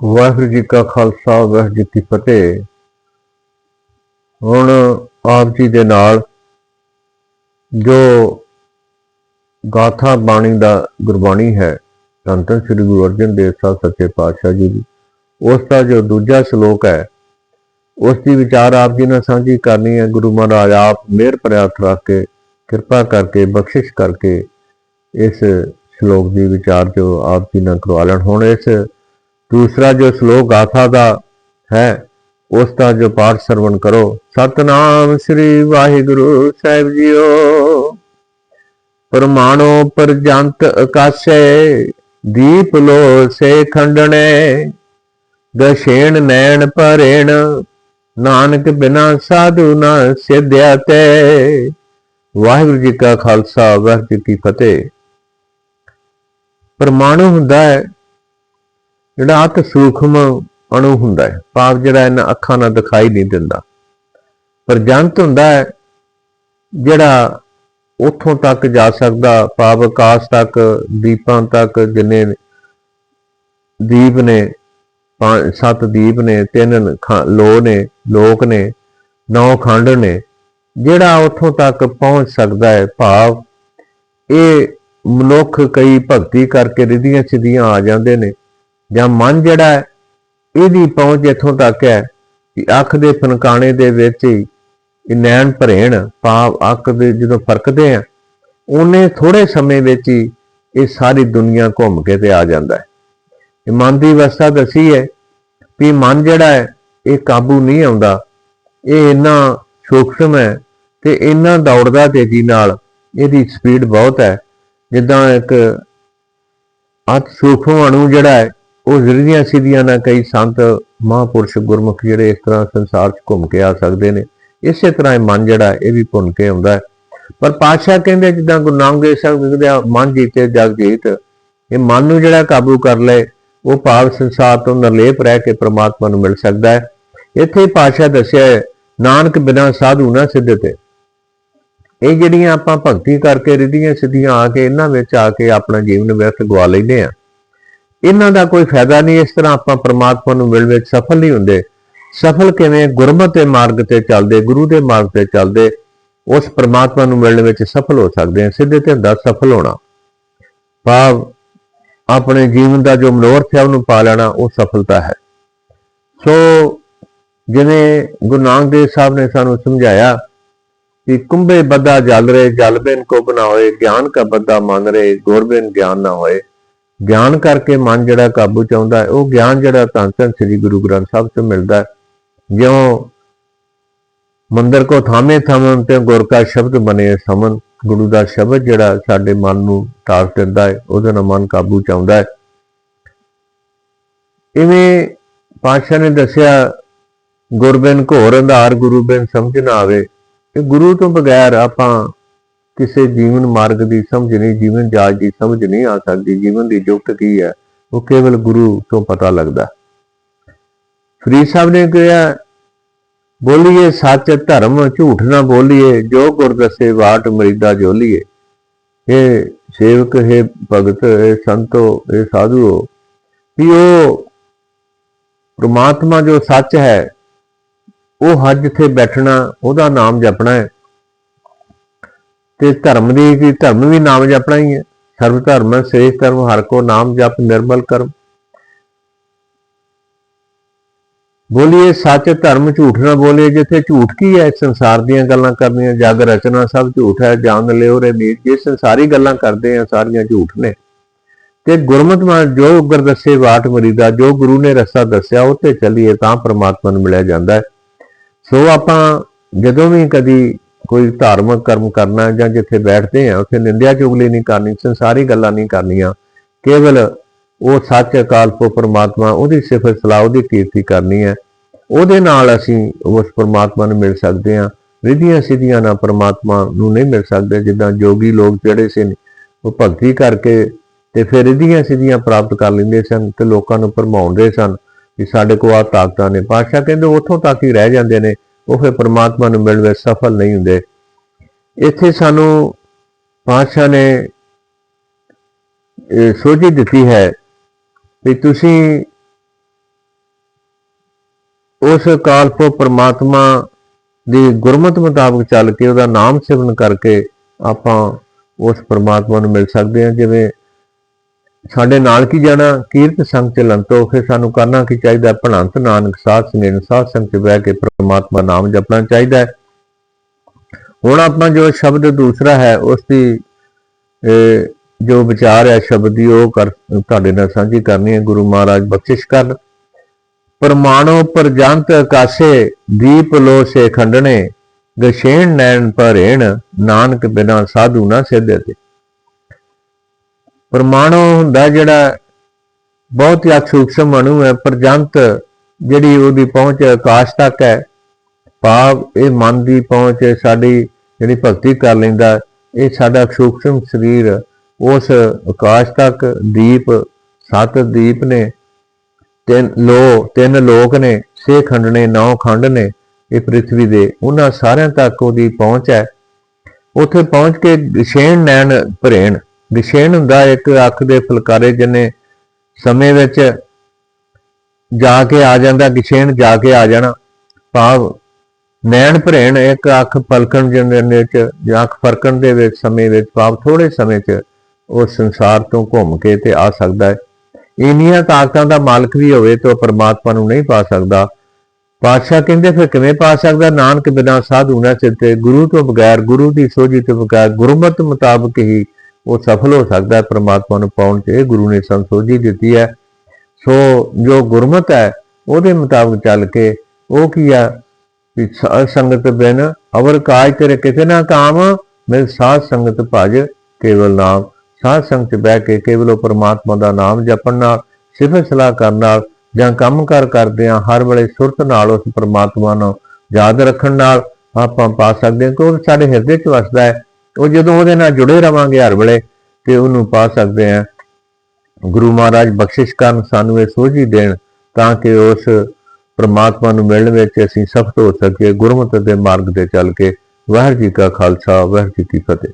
ਵਾਹਿਗੁਰੂ ਜੀ ਕਾ ਖਾਲਸਾ, ਵਾਹਿਗੁਰੂ ਜੀ ਕੀ ਫਤਿਹ। ਹੁਣ ਆਪ ਜੀ ਦੇ ਨਾਲ ਜੋ ਗਾਥਾ ਬਾਣੀ ਦਾ ਗੁਰਬਾਣੀ ਹੈ ਸੰਤਨ ਸ੍ਰੀ ਗੁਰੂ ਅਰਜਨ ਦੇਵ ਸਾਹਿਬ ਸੱਚੇ ਪਾਤਸ਼ਾਹ ਜੀ ਦੀ, ਉਸ ਦਾ ਜੋ ਦੂਜਾ ਸ਼ਲੋਕ ਹੈ, ਉਸ ਦੀ ਵਿਚਾਰ ਆਪ ਜੀ ਨਾਲ ਸਾਂਝੀ ਕਰਨੀ ਹੈ। ਗੁਰੂ ਮਹਾਰਾਜ ਆਪ ਮਿਹਰ ਪ੍ਰਿਆਤ ਰੱਖ ਕੇ, ਕਿਰਪਾ ਕਰਕੇ, ਬਖਸ਼ਿਸ਼ ਕਰਕੇ ਇਸ ਸ਼ਲੋਕ ਦੀ ਵਿਚਾਰ ਜੋ ਆਪ ਜੀ ਨਾਲ ਕਰਵਾ ਲੈਣ। ਹੁਣ ਇਸ ਦੂਸਰਾ ਜੋ ਸ਼ਲੋਕ ਗਾਥਾ ਦਾ ਹੈ, ਉਸ ਦਾ ਜੋ ਪਾਠ ਸਰਵਣ ਕਰੋ। ਸਤਨਾਮ ਸ੍ਰੀ ਵਾਹਿਗੁਰੂ ਸਾਹਿਬ ਜੀਓ। ਪਰਮਾਣੋ ਪਰਜੰਤ ਆਕਾਸ਼ੇ ਦੀਪ ਲੋ ਸੇ ਖੰਡਣੇ। ਦਸ਼ੇਣ ਨੈਣ ਪਰੇਣ ਨਾਨਕ ਬਿਨਾ ਸਾਧੂ ਨਾ ਸਿਧਿਆ ਤੇ। ਵਾਹਿਗੁਰੂ ਜੀ ਕਾ ਖਾਲਸਾ, ਵਾਹਿਗੁਰੂ ਜੀ ਕੀ ਫਤਿਹ। ਪਰਮਾਣੂ ਹੁੰਦਾ ਹੈ ਜਿਹੜਾ ਅਤ ਸੂਖਮ ਅਣੂ ਹੁੰਦਾ ਹੈ ਭਾਵ ਜਿਹੜਾ ਇਹਨਾਂ ਅੱਖਾਂ ਨਾਲ ਦਿਖਾਈ ਨਹੀਂ ਦਿੰਦਾ। ਪਰ ਜੰਤ ਹੁੰਦਾ ਹੈ, ਜਿਹੜਾ ਉੱਥੋਂ ਤੱਕ ਜਾ ਸਕਦਾ ਭਾਵ ਆਕਾਸ਼ ਤੱਕ, ਦੀਪਾਂ ਤੱਕ, ਜਿੰਨੇ ਦੀਪ ਨੇ, ਪੰਜ, ਸੱਤ ਦੀਪ ਨੇ, ਤਿੰਨ ਖ- ਲੋ ਨੇ, ਲੋਕ ਨੇ, ਨੌ ਖੰਡ ਨੇ, ਜਿਹੜਾ ਉੱਥੋਂ ਤੱਕ ਪਹੁੰਚ ਸਕਦਾ ਹੈ, ਭਾਵ ਇਹ ਮਨੁੱਖ ਕਈ ਭਗਤੀ ਕਰਕੇ ਰਿਧੀਆਂ ਸਿੱਧੀਆਂ ਆ ਜਾਂਦੇ ਨੇ। ਜਾਂ ਮਨ ਜਿਹੜਾ ਹੈ ਇਹਦੀ ਪਹੁੰਚ ਇੱਥੋਂ ਤੱਕ ਹੈ ਕਿ ਅੱਖ ਦੇ ਫਨਕਾਣੇ ਦੇ ਵਿੱਚ ਹੀ ਇਹ ਨੈਣ ਭਰੇਣ, ਭਾਵ ਅੱਖ ਦੇ ਜਦੋਂ ਫਰਕਦੇ ਆ, ਉਹਨੇ ਥੋੜੇ ਸਮੇਂ ਵਿੱਚ ਹੀ ਇਹ ਸਾਰੀ ਦੁਨੀਆ ਘੁੰਮ ਕੇ ਤੇ ਆ ਜਾਂਦਾ ਹੈ। ਇਹ ਮਨ ਦੀ ਅਵਸਥਾ ਦਸੀ ਹੈ ਵੀ ਮਨ ਜਿਹੜਾ ਹੈ, ਇਹ ਕਾਬੂ ਨਹੀਂ ਆਉਂਦਾ। ਇਹ ਇੰਨਾ ਸੂਖਮ ਹੈ ਤੇ ਇੰਨਾ ਦੌੜਦਾ ਤੇਜ਼ੀ ਨਾਲ ਇਹਦੀ ਸਪੀਡ ਬਹੁਤ ਹੈ। ਜਿੱਦਾਂ ਇੱਕ ਅਤ ਸੂਖਮ ਅਣੂ ਜਿਹੜਾ ਹੈ ਉਹ ਰਿਧੀਆਂ ਸਿੱਧੀਆਂ ਨਾਲ ਕਈ ਸੰਤ ਮਹਾਪੁਰਸ਼ ਗੁਰਮੁਖ ਜਿਹੜੇ ਇਸ ਤਰ੍ਹਾਂ ਸੰਸਾਰ 'ਚ ਘੁੰਮ ਕੇ ਆ ਸਕਦੇ ਨੇ। ਇਸੇ ਤਰ੍ਹਾਂ ਇਹ ਮਨ ਜਿਹੜਾ ਇਹ ਵੀ ਭੁੰਨ ਕੇ ਆਉਂਦਾ ਹੈ। ਪਰ ਪਾਤਸ਼ਾਹ ਕਹਿੰਦੇ ਜਿੱਦਾਂ ਗੁਰੂ ਨਾਨਕ ਦੇਵ ਸਾਹਿਬ ਕਹਿੰਦੇ ਆ ਮਨ ਜੀਤੇ ਜਗ ਜੀਤ। ਇਹ ਮਨ ਨੂੰ ਜਿਹੜਾ ਕਾਬੂ ਕਰ ਲਏ ਉਹ ਭਾਵ ਸੰਸਾਰ ਤੋਂ ਨਿਰਲੇਪ ਰਹਿ ਕੇ ਪ੍ਰਮਾਤਮਾ ਨੂੰ ਮਿਲ ਸਕਦਾ ਹੈ। ਇੱਥੇ ਪਾਤਸ਼ਾਹ ਦੱਸਿਆ ਹੈ, ਨਾਨਕ ਬਿਨਾਂ ਸਾਧੂ ਨਾ ਸਿੱਧਤੇ ਇਹ ਜਿਹੜੀਆਂ ਆਪਾਂ ਭਗਤੀ ਕਰਕੇ ਰਿਧੀਆਂ ਸਿੱਧੀਆਂ ਆ ਕੇ ਇਹਨਾਂ ਵਿੱਚ ਆ ਕੇ ਆਪਣਾ ਜੀਵਨ ਵਿਅਰਥ ਗਵਾ ਲੈਂਦੇ ਆ। ਇਹਨਾਂ ਦਾ ਕੋਈ ਫਾਇਦਾ ਨਹੀਂ, ਇਸ ਤਰ੍ਹਾਂ ਆਪਾਂ ਪਰਮਾਤਮਾ ਨੂੰ ਮਿਲਣ ਵਿੱਚ ਸਫਲ ਨਹੀਂ ਹੁੰਦੇ। ਸਫਲ ਕਿਵੇਂ? ਗੁਰਮਤ ਦੇ ਮਾਰਗ ਤੇ ਚੱਲਦੇ, ਗੁਰੂ ਦੇ ਮਾਰਗ ਤੇ ਚੱਲਦੇ, ਉਸ ਪਰਮਾਤਮਾ ਨੂੰ ਮਿਲਣ ਵਿੱਚ ਸਫਲ ਹੋ ਸਕਦੇ ਹਾਂ, ਸਿੱਧੇ ਤੇ ਹੁੰਦਾ ਸਫਲ ਹੋਣਾ। ਭਾਵ ਆਪਣੇ ਜੀਵਨ ਦਾ ਜੋ ਮਨੋਰਥ ਹੈ, ਉਹਨੂੰ ਪਾ ਲੈਣਾ, ਉਹ ਸਫਲਤਾ ਹੈ। ਸੋ ਜਿਵੇਂ ਗੁਰੂ ਨਾਨਕ ਦੇਵ ਸਾਹਿਬ ਨੇ ਸਾਨੂੰ ਸਮਝਾਇਆ ਕਿ ਕੁੰਭੇ ਬੱਦਾ ਜਲ ਰਹੇ ਜਲ ਬਿਨ ਕੋ ਬਨਾ ਹੋਏ, ਗਿਆਨ ਕਾ ਬੱਦਾ ਮੰਨ ਰਹੇ ਗੁਰ ਬਿਨ ਗਿਆਨ ਨਾ ਹੋਏ। ਗਿਆਨ ਕਰਕੇ ਮਨ ਜਿਹੜਾ ਕਾਬੂ ਚ ਆਉਂਦਾ ਹੈ, ਉਹ ਗਿਆਨ ਜਿਹੜਾ ਧੰਨ ਧੰਨ ਸ੍ਰੀ ਗੁਰੂ ਗ੍ਰੰਥ ਸਾਹਿਬ ਤੋਂ ਮਿਲਦਾ ਜਿਉਂ ਮੰਦਰ ਕੋ ਥਾਮੇ ਥਮਨ ਤੇ ਗੁਰ ਕਾ ਸ਼ਬਦ ਬਨੇ ਸਮਨ, ਗੁਰੂ ਦਾ ਸ਼ਬਦ ਜਿਹੜਾ ਸਾਡੇ ਮਨ ਨੂੰ ਤਾਕਤ ਦਿੰਦਾ ਹੈ, ਉਹਦੇ ਨਾਲ ਮਨ ਕਾਬੂ ਚ ਆਉਂਦਾ ਹੈ। ਇਵੇਂ ਪਾਤਸ਼ਾਹ ਨੇ ਦੱਸਿਆ, ਗੁਰਬਿਨ ਘੋਰ ਅੰਧਾਰ ਗੁਰੂ ਬਿਨ ਸਮਝ ਨਾ ਆਵੇ। ਕਿ ਗੁਰੂ ਤੋਂ ਬਗੈਰ ਆਪਾਂ ਕਿਸੇ ਜੀਵਨ ਮਾਰਗ ਦੀ ਸਮਝ ਨਹੀਂ, ਜੀਵਨ ਜਾਚ ਦੀ ਸਮਝ ਨਹੀਂ ਆ ਸਕਦੀ। ਜੀਵਨ ਦੀ ਜੁਗਤ ਕੀ ਹੈ, ਉਹ ਕੇਵਲ ਗੁਰੂ ਤੋਂ ਪਤਾ ਲੱਗਦਾ। ਫਰੀਦ ਸਾਹਿਬ ਨੇ ਕਿਹਾ, ਬੋਲੀਏ ਸੱਚ ਧਰਮ, ਝੂਠ ਨਾ ਬੋਲੀਏ, ਜੋ ਗੁਰ ਦਸੇ ਬਾਟ ਮਰੀਦਾ ਜੋਲੀਏ। ਇਹ ਸੇਵਕ, ਹੈ ਭਗਤ, ਹੈ ਸੰਤੋ ਇਹ ਸਾਧੂਓ, ਵੀ ਉਹ ਪ੍ਰਮਾਤਮਾ ਜੋ ਸੱਚ ਹੈ, ਉਹ ਹੱਜ ਜਿੱਥੇ ਬੈਠਣਾ, ਉਹਦਾ ਨਾਮ ਜਪਣਾ ਹੈ। ਤੇ ਧਰਮ ਦੀ ਕੀ ਧਰਮ ਵੀ ਨਾਮ ਜਪਣਾ ਹੀ ਹੈ। ਸਰਵ ਧਰਮ ਸ੍ਰੇਸ਼ਟ ਧਰਮ, ਹਰ ਕੋ ਨਾਮ ਜਪ, ਨਿਰਮਲ ਕਰਮ। ਬੋਲੀਏ, ਸੱਚ ਧਰਮ ਝੂਠ ਨਾ ਬੋਲੀਏ, ਜਿੱਥੇ ਝੂਠ ਕੀ ਹੈ? ਸੰਸਾਰ ਦੀਆਂ ਗੱਲਾਂ ਕਰਨੀਆਂ, ਜਗ ਰਚਨਾ ਸਭ ਝੂਠ ਹੈ ਜਾਣ ਲਿਓ ਰੇ ਮੀਤ ਜੇ ਸੰਸਾਰੀ ਗੱਲਾਂ ਕਰਦੇ ਆ, ਸਾਰੀਆਂ ਝੂਠ ਨੇ। ਤੇ ਗੁਰਮਤਿ ਮਾਨ, ਜੋ ਉਗਰ ਦੱਸੇ ਬਾਟ ਮਰੀਦਾ, ਜੋ ਗੁਰੂ ਨੇ ਰਸਤਾ ਦੱਸਿਆ, ਉਹ ਤੇ ਚੱਲੀਏ, ਤਾਂ ਪ੍ਰਮਾਤਮਾ ਨੂੰ ਮਿਲਿਆ ਜਾਂਦਾ ਹੈ। ਸੋ ਆਪਾਂ ਜਦੋਂ ਵੀ ਕਦੀ ਕੋਈ ਧਾਰਮਿਕ ਕਰਮ ਕਰਨਾ ਜਾਂ ਜਿੱਥੇ ਬੈਠਦੇ ਆ, ਉੱਥੇ ਨਿੰਦਿਆ ਚੁਗਲੀ ਨਹੀਂ ਕਰਨੀ? ਸੰਸਾਰੀ ਗੱਲਾਂ ਨਹੀਂ ਕਰਨੀਆਂ। ਕੇਵਲ ਉਹ ਸੱਚ ਅਕਾਲ ਪੁਰਖ ਪਰਮਾਤਮਾ, ਉਹਦੀ ਸਿਫਤ ਸਲਾਹ, ਉਹਦੀ ਕੀਰਤੀ ਕਰਨੀ ਹੈ। ਉਹਦੇ ਨਾਲ ਅਸੀਂ ਉਸ ਪਰਮਾਤਮਾ ਨੂੰ ਮਿਲ ਸਕਦੇ ਹਾਂ। ਰਿਧੀਆਂ ਸਿੱਧੀਆਂ ਨਾਲ ਪਰਮਾਤਮਾ ਨੂੰ ਨਹੀਂ ਮਿਲ ਸਕਦੇ। ਜਿੱਦਾਂ ਜੋਗੀ ਲੋਕ ਜਿਹੜੇ ਸੀ, ਉਹ ਭਗਤੀ ਕਰਕੇ ਤੇ ਫਿਰ ਰਿਧੀਆਂ ਸਿੱਧੀਆਂ ਪ੍ਰਾਪਤ ਕਰ ਲੈਂਦੇ ਸਨ ਤੇ ਲੋਕਾਂ ਨੂੰ ਭਰਮਾਉਂਦੇ ਸਨ ਕਿ ਸਾਡੇ ਕੋਲ ਆ ਤਾਕਤਾਂ ਨੇ। ਪਾਤਸ਼ਾਹ ਕਹਿੰਦੇ, ਉੱਥੋਂ ਤੱਕ ਹੀ ਰਹਿ ਜਾਂਦੇ ਨੇ। ਉਹ ਫਿਰ ਪ੍ਰਮਾਤਮਾ ਨੂੰ ਮਿਲਣ ਵਿੱਚ ਸਫਲ ਨਹੀਂ ਹੁੰਦੇ। ਇੱਥੇ ਸਾਨੂੰ ਪਾਤਸ਼ਾਹ ਨੇ ਸੋਝੀ ਦਿੱਤੀ ਹੈ ਵੀ ਤੁਸੀਂ ਉਸ ਕਾਲਪੋ ਪਰਮਾਤਮਾ ਦੀ ਗੁਰਮਤ ਮੁਤਾਬਕ ਚੱਲ ਕੇ ਉਹਦਾ ਨਾਮ ਸਿਮਰਨ ਕਰਕੇ ਆਪਾਂ ਉਸ ਪਰਮਾਤਮਾ ਨੂੰ ਮਿਲ ਸਕਦੇ ਹਾਂ, ਜਿਵੇਂ ਸਾਡੇ ਨਾਲ ਕੀ ਜਾਣਾ? ਕੀਰਤ ਸੰਗ ਚੱਲਣ ਤੋਂ ਫਿਰ ਸਾਨੂੰ ਕਰਨਾ ਕੀ ਚਾਹੀਦਾ? ਭਣੰਤ ਨਾਨਕ ਸਾਧ ਸੰਗਤ ਸਾਧ ਸੰਗਤ 'ਚ ਬਹਿ ਕੇ ਪ੍ਰਮਾਤਮਾ ਨਾਮ ਜਪਣਾ ਚਾਹੀਦਾ ਹੈ। ਹੁਣ ਆਪਣਾ ਜੋ ਸ਼ਬਦ ਦੂਸਰਾ ਹੈ ਉਸ ਦੀ ਜੋ ਵਿਚਾਰ ਹੈ ਸ਼ਬਦ ਦੀ, ਉਹ ਕਰ, ਤੁਹਾਡੇ ਨਾਲ ਸਾਂਝੀ ਕਰਨੀ ਹੈ। ਗੁਰੂ ਮਹਾਰਾਜ ਬਖਸ਼ਿਸ਼ ਕਰਨ। ਪਰਮਾਣੋ ਪਰਜੰਤ ਆਕਾਸ਼ੇ ਦੀਪ ਲੋ ਸੇ ਖੰਡਣੇ ਗਸ਼ੇਣ ਨੈਣ ਭਰੇਣ, ਨਾਨਕ ਬਿਨਾ ਸਾਧੂ ਨਾ ਸਿੱਧੇ ਤੇ। ਪਰਮਾਣੂ ਹੁੰਦਾ ਜਿਹੜਾ ਬਹੁਤ ਹੀ ਸੂਖਸ਼ਮ ਅਣੂ ਹੈ, ਪਰਜੰਤ ਜਿਹੜੀ ਉਹਦੀ ਪਹੁੰਚ ਆਕਾਸ਼ ਤੱਕ ਹੈ, ਭਾਵ ਇਹ ਮਨ ਦੀ ਪਹੁੰਚ ਸਾਡੀ ਜਿਹੜੀ ਭਗਤੀ ਕਰ ਲੈਂਦਾ, ਇਹ ਸਾਡਾ ਸੂਖਸ਼ਮ ਸਰੀਰ, ਉਸ ਆਕਾਸ਼ ਤੱਕ ਦੀਪ, ਸੱਤ ਦੀਪ ਨੇ, ਤਿੰਨ ਲੋ, ਤਿੰਨ ਲੋਕ ਨੇ, ਛੇ ਖੰਡ ਨੇ, ਨੌ ਖੰਡ ਨੇ, ਇਹ ਪ੍ਰithvi ਦੇ, ਉਹਨਾਂ ਸਾਰਿਆਂ ਤੱਕ ਉਹਦੀ ਪਹੁੰਚ ਹੈ। ਉੱਥੇ ਪਹੁੰਚ ਕੇ ਸੇਣ ਨੈਣ ਭਰੇਣ ਵਿਸ਼ੇਣ ਹੁੰਦਾ ਇੱਕ ਅੱਖ ਦੇ ਫੁਲਕਾਰੇ ਜਿੰਨੇ ਸਮੇਂ ਵਿੱਚ ਜਾ ਕੇ ਆ ਜਾਂਦਾ ਵਿਸ਼ੇਣ ਜਾ ਕੇ ਆ ਜਾਣਾ, ਭਾਵ ਨੈਣ ਭਰੇਣ ਇੱਕ ਅੱਖ ਫਲਕਣ ਜਿੰਨੇ ਵਿੱਚ ਜਾਂ ਅੱਖ ਫਰਕਣ ਦੇ ਵਿੱਚ ਸਮੇਂ ਵਿੱਚ, ਭਾਵ ਥੋੜੇ ਸਮੇਂ 'ਚ ਉਹ ਸੰਸਾਰ ਤੋਂ ਘੁੰਮ ਕੇ ਤੇ ਆ ਸਕਦਾ ਹੈ। ਇੰਨੀਆਂ ਤਾਕਤਾਂ ਦਾ ਮਾਲਕ ਵੀ ਹੋਵੇ ਤਾਂ ਉਹ ਪਰਮਾਤਮਾ ਨੂੰ ਨਹੀਂ ਪਾ ਸਕਦਾ। ਪਾਤਸ਼ਾਹ ਕਹਿੰਦੇ, ਫਿਰ ਕਿਵੇਂ ਪਾ ਸਕਦਾ? ਨਾਨਕ ਬਿਨਾ ਸਾਧੂ ਨਾ ਚਿੱਤੇ ਗੁਰੂ ਤੋਂ ਬਗੈਰ, ਗੁਰੂ ਦੀ ਸੋਝੀ ਤੋਂ ਬਗੈਰ, ਗੁਰਮਤ ਮੁਤਾਬਕ ਹੀ ਉਹ ਸਫਲ ਹੋ ਸਕਦਾ ਹੈ, ਪਰਮਾਤਮਾ ਨੂੰ ਪਾਉਣ 'ਚ ਇਹ ਗੁਰੂ ਨੇ ਸੰਸੋਝੀ ਦਿੱਤੀ ਹੈ। ਸੋ ਜੋ ਗੁਰਮਤ ਹੈ, ਉਹਦੇ ਮੁਤਾਬਕ ਚੱਲ ਕੇ ਉਹ ਕੀ ਆ? ਕਿ ਸਾਧ ਸੰਗਤ ਬਿਨ ਅਵਰ ਕਾਜ ਤੇਰੇ ਕਿਤੇ ਨਾ ਕਾਮ। ਮਿਲ ਸਾਧ ਸੰਗਤ ਭਜ ਕੇਵਲ ਨਾਮ। ਸਾਧ ਸੰਗਤ ਬਹਿ ਕੇ ਕੇਵਲ ਉਹ ਪਰਮਾਤਮਾ ਦਾ ਨਾਮ ਜਪਣ ਨਾਲ, ਸਿਫਤ ਸਲਾਹ ਕਰਨ ਨਾਲ ਜਾਂ ਕੰਮ ਕਾਰ ਕਰਦੇ ਆ ਹਰ ਵੇਲੇ ਸੁਰਤ ਨਾਲ ਉਸ ਪਰਮਾਤਮਾ ਨੂੰ ਯਾਦ ਰੱਖਣ ਨਾਲ ਆਪਾਂ ਪਾ ਸਕਦੇ ਹਾਂ ਕਿ ਉਹ ਸਾਡੇ ਹਿਰਦੇ 'ਚ ਵਸਦਾ ਹੈ। ਉਹ ਜਦੋਂ ਉਹਦੇ ਨਾਲ ਜੁੜੇ ਰਵਾਂਗੇ ਹਰ ਵੇਲੇ ਤੇ ਉਹਨੂੰ ਪਾ ਸਕਦੇ ਆ ਗੁਰੂ ਮਹਾਰਾਜ ਬਖਸ਼ਿਸ਼ ਕਰਨ ਸਾਨੂੰ ਇਹ ਸੋਝੀ ਦੇਣ ਤਾਂ ਕਿ ਉਸ ਪ੍ਰਮਾਤਮਾ ਨੂੰ ਮਿਲਣ ਵਿੱਚ ਅਸੀਂ ਸਫਲ ਹੋ ਸਕੀਏ, ਗੁਰਮਤਿ ਦੇ ਮਾਰਗ ਤੇ ਚੱਲ ਕੇ। ਵਾਹਿਗੁਰੂ ਜੀ ਕਾ ਖਾਲਸਾ, ਵਾਹਿਗੁਰੂ ਜੀ ਕੀ ਫਤਿਹ।